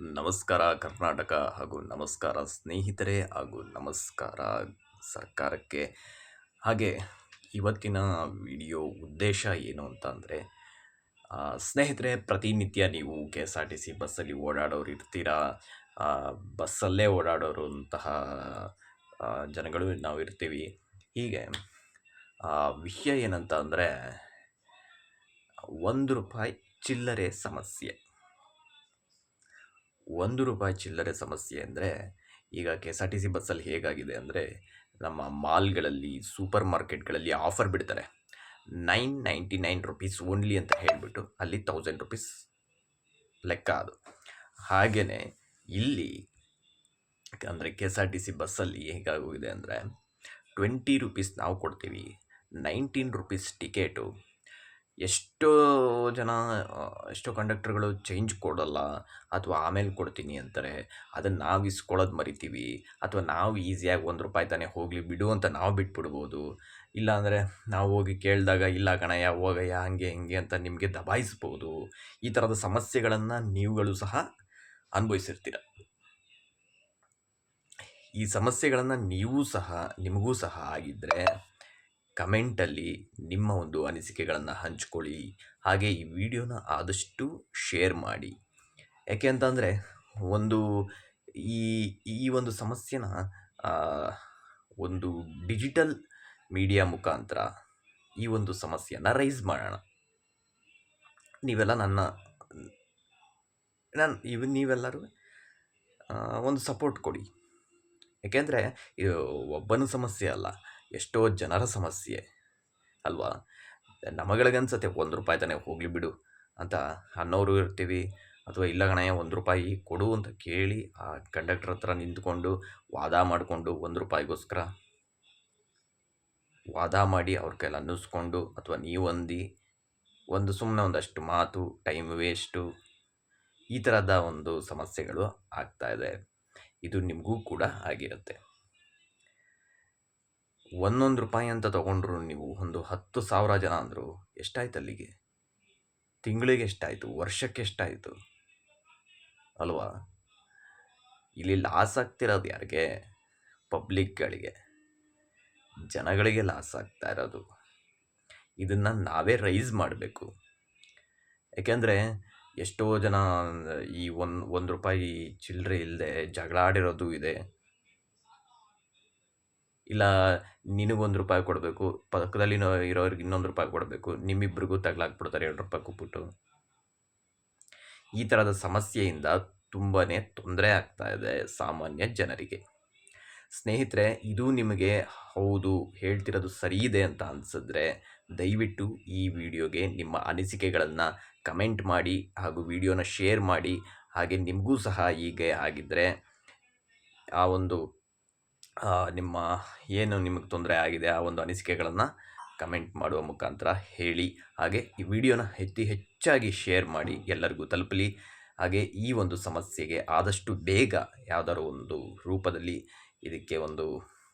ನಮಸ್ಕಾರ ಕರ್ನಾಟಕ ಹಾಗೂ ನಮಸ್ಕಾರ ಸ್ನೇಹಿತರೆ ಹಾಗೂ ನಮಸ್ಕಾರ ಸರ್ಕಾರಕ್ಕೆ. ಹಾಗೆ ಇವತ್ತಿನ ವಿಡಿಯೋ ಉದ್ದೇಶ ಏನು ಅಂತ ಅಂದರೆ ಸ್ನೇಹಿತರೆ ಪ್ರತಿನಿತ್ಯ ನೀವು K S R T C ಬಸ್ಸಲ್ಲಿ ಓಡಾಡೋರು ಇರ್ತೀರಾ? ಬಸ್ಸಲ್ಲೇ ಓಡಾಡೋರು ಅಂತಹ ಜನಗಳು ನಾವು ಇರ್ತೀವಿ. ಹೀಗೆ ವಿಷಯ ಏನಂತ ಅಂದರೆ ಒಂದು ರೂಪಾಯಿ ಚಿಲ್ಲರೆ ಸಮಸ್ಯೆ. ಒಂದು ರೂಪಾಯಿ ಚಿಲ್ಲರೆ ಸಮಸ್ಯೆ ಅಂದರೆ, ಈಗ K S R T C ಬಸ್ಸಲ್ಲಿ ಹೇಗಾಗಿದೆ ಅಂದರೆ, ನಮ್ಮ ಮಾಲ್ಗಳಲ್ಲಿ, ಸೂಪರ್ ಮಾರ್ಕೆಟ್ಗಳಲ್ಲಿ ಆಫರ್ ಬಿಡ್ತಾರೆ. Nine ninety nine rupees only ಅಂತ ಹೇಳಿಬಿಟ್ಟು, ಅಲ್ಲಿ ತೌಸಂಡ್ ರುಪೀಸ್ ಲೆಕ್ಕ ಅದು. ಹಾಗೆಯೇ ಇಲ್ಲಿ ಅಂದರೆ K S R T C ಬಸ್ಸಲ್ಲಿ ಹೇಗಾಗೋಗಿದೆ ಅಂದರೆ, ಟ್ವೆಂಟಿ ರುಪೀಸ್ ನಾವು ಕೊಡ್ತೀವಿ. ನೈನ್ಟೀನ್ ರುಪೀಸ್ ಟಿಕೆಟು ಎಷ್ಟೋ ಜನ ಎಷ್ಟೋ ಕಂಡಕ್ಟರ್ಗಳು ಚೇಂಜ್ ಕೊಡಲ್ಲ ಅಥವಾ ಆಮೇಲೆ ಕೊಡ್ತೀನಿ ಅಂತಾರೆ. ಅದನ್ನು ನಾವು ಇಸ್ಕೊಳ್ಳೋದು ಮರಿತೀವಿ. ಅಥವಾ ನಾವು ಈಸಿಯಾಗಿ ಒಂದು ರೂಪಾಯಿ ತಾನೇ ಹೋಗಲಿ ಬಿಡು ಅಂತ ನಾವು ಬಿಟ್ಬಿಡ್ಬೋದು. ಇಲ್ಲಾಂದರೆ ನಾವು ಹೋಗಿ ಕೇಳಿದಾಗ, ಇಲ್ಲ ಕಣಯ್ಯ, ಹೋಗಯ್ಯ, ಹಂಗೆ, ಹಿಂಗೆ ಅಂತ ನಿಮಗೆ ದಬಾಯಿಸ್ಬೋದು. ಈ ಥರದ ಸಮಸ್ಯೆಗಳನ್ನು ನೀವುಗಳು ಸಹ ಅನುಭವಿಸಿರ್ತೀರ. ಈ ಸಮಸ್ಯೆಗಳನ್ನು ನೀವು ಸಹ, ನಿಮಗೂ ಸಹ ಆಗಿದ್ದರೆ ಕಮೆಂಟಲ್ಲಿ ನಿಮ್ಮ ಒಂದು ಅನಿಸಿಕೆಗಳನ್ನು ಹಂಚ್ಕೊಳ್ಳಿ. ಹಾಗೆ ಈ ವಿಡಿಯೋನ ಆದಷ್ಟು ಶೇರ್ ಮಾಡಿ. ಯಾಕೆ ಅಂತಂದರೆ, ಒಂದು ಈ ಈ ಒಂದು ಸಮಸ್ಯೆನ ಒಂದು ಡಿಜಿಟಲ್ ಮೀಡಿಯಾ ಮುಖಾಂತರ ಈ ಒಂದು ಸಮಸ್ಯೆಯನ್ನು ರೈಸ್ ಮಾಡೋಣ. ನೀವೆಲ್ಲ ನನ್ನ, ನಾನು, ಇವ್ ನೀವೆಲ್ಲರೂ ಒಂದು ಸಪೋರ್ಟ್ ಕೊಡಿ. ಏಕೆಂದರೆ ಇದು ಒಬ್ಬನ ಸಮಸ್ಯೆ ಅಲ್ಲ. ಎಷ್ಟೋ ಜನರ ಸಮಸ್ಯೆ, ಅಲ್ವಾ? ನಮಗಳಿಗನ್ಸತ್ತೆ, ಒಂದು ರೂಪಾಯಿ ತಾನೇ ಹೋಗಲಿ ಬಿಡು ಅಂತ ಅನ್ನೋರು ಇರ್ತೀವಿ. ಅಥವಾ ಇಲ್ಲ ಗಣಯ ಒಂದು ರೂಪಾಯಿ ಕೊಡು ಅಂತ ಕೇಳಿ ಆ ಕಂಡಕ್ಟರ್ ಹತ್ರ ನಿಂತ್ಕೊಂಡು ವಾದ ಮಾಡಿಕೊಂಡು ಒಂದು ರೂಪಾಯಿಗೋಸ್ಕರ ವಾದ ಮಾಡಿ ಅವ್ರ ಕೈಲಿ ಅನ್ನಿಸ್ಕೊಂಡು ಅಥವಾ ನೀವು ಅಂದು ಒಂದು ಸುಮ್ಮನೆ ಒಂದಷ್ಟು ಮಾತು, ಟೈಮ್ ವೇಸ್ಟು ಈ ಥರದ ಒಂದು ಸಮಸ್ಯೆಗಳು ಆಗ್ತಾ ಇದೆ. ಇದು ನಿಮಗೂ ಕೂಡ ಆಗಿರುತ್ತೆ. ಒಂದೊಂದು ರೂಪಾಯಿ ಅಂತ ತೊಗೊಂಡ್ರು ನೀವು, ಒಂದು ಹತ್ತು ಸಾವಿರ ಜನ ಅಂದರು, ಎಷ್ಟಾಯ್ತು ಅಲ್ಲಿಗೆ? ತಿಂಗಳಿಗೆ ಎಷ್ಟಾಯಿತು? ವರ್ಷಕ್ಕೆ ಎಷ್ಟಾಯಿತು? ಅಲ್ವಾ? ಇಲ್ಲಿ ಲಾಸ್ ಆಗ್ತಿರೋದು ಯಾರಿಗೆ? ಪಬ್ಲಿಕ್ಗಳಿಗೆ ಜನಗಳಿಗೆ ಲಾಸ್ ಆಗ್ತಾ ಇರೋದು. ಇದನ್ನು ನಾವೇ ರೈಸ್ ಮಾಡಬೇಕು. ಯಾಕೆಂದರೆ, ಎಷ್ಟೋ ಜನ ಈ ಒಂದು ಒಂದು ರೂಪಾಯಿ ಚಿಲ್ಲರೆ ಇಲ್ಲದೆ ಜಗಳ ಆಡಿರೋದು ಇದೆ. ಇಲ್ಲ ನಿನಗೊಂದು ರೂಪಾಯಿ ಕೊಡಬೇಕು, ಪಕ್ಕದಲ್ಲಿ ಇರೋರಿಗೆ ಇನ್ನೊಂದು ರೂಪಾಯಿ ಕೊಡಬೇಕು ನಿಮ್ಮಿಬ್ಬರಿಗೂ ತಗ್ಲಾಕ್ಬಿಡ್ತಾರೆ ಎರಡು ರೂಪಾಯಿ ಕೊಟ್ಬಿಟ್ಟು. ಈ ಥರದ ಸಮಸ್ಯೆಯಿಂದ ತುಂಬಾ ತೊಂದರೆ ಆಗ್ತಾ ಇದೆ ಸಾಮಾನ್ಯ ಜನರಿಗೆ. ಸ್ನೇಹಿತರೆ, ಇದು ನಿಮಗೆ ಹೌದು, ಹೇಳ್ತಿರೋದು ಸರಿ ಇದೆ ಅಂತ ಅನಿಸಿದ್ರೆ ದಯವಿಟ್ಟು ಈ ವಿಡಿಯೋಗೆ ನಿಮ್ಮ ಅನಿಸಿಕೆಗಳನ್ನು ಕಮೆಂಟ್ ಮಾಡಿ ಹಾಗೂ ವಿಡಿಯೋನ ಶೇರ್ ಮಾಡಿ, ಹಾಗೆ ನಿಮಗೂ ಸಹ ಹೀಗೆ ಆಗಿದ್ದರೆ ಆ ಒಂದು ನಿಮ್ಮ ಏನು ನಿಮಗೆ ತೊಂದರೆ ಆಗಿದೆ ಆ ಒಂದು ಅನಿಸಿಕೆಗಳನ್ನು ಕಮೆಂಟ್ ಮಾಡುವ ಮುಖಾಂತರ ಹೇಳಿ. ಹಾಗೆ ಈ ವಿಡಿಯೋನ ಅತಿ ಹೆಚ್ಚಾಗಿ ಶೇರ್ ಮಾಡಿ ಎಲ್ಲರಿಗೂ ತಲುಪಲಿ. ಹಾಗೆ ಈ ಒಂದು ಸಮಸ್ಯೆಗೆ ಆದಷ್ಟು ಬೇಗ ಯಾವುದಾದ್ರು ಒಂದು ರೂಪದಲ್ಲಿ ಇದಕ್ಕೆ ಒಂದು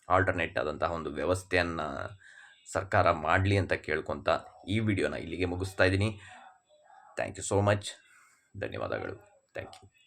ಆಲ್ಟರ್ನೇಟ್ ಆದಂತಹ ಒಂದು ವ್ಯವಸ್ಥೆಯನ್ನು ಸರ್ಕಾರ ಮಾಡಲಿ ಅಂತ ಕೇಳ್ಕೊತ ಈ ವಿಡಿಯೋನ ಇಲ್ಲಿಗೆ ಮುಗಿಸ್ತಾ ಇದ್ದೀನಿ. ಥ್ಯಾಂಕ್ ಯು ಸೋ ಮಚ್ ಧನ್ಯವಾದಗಳು. Thank you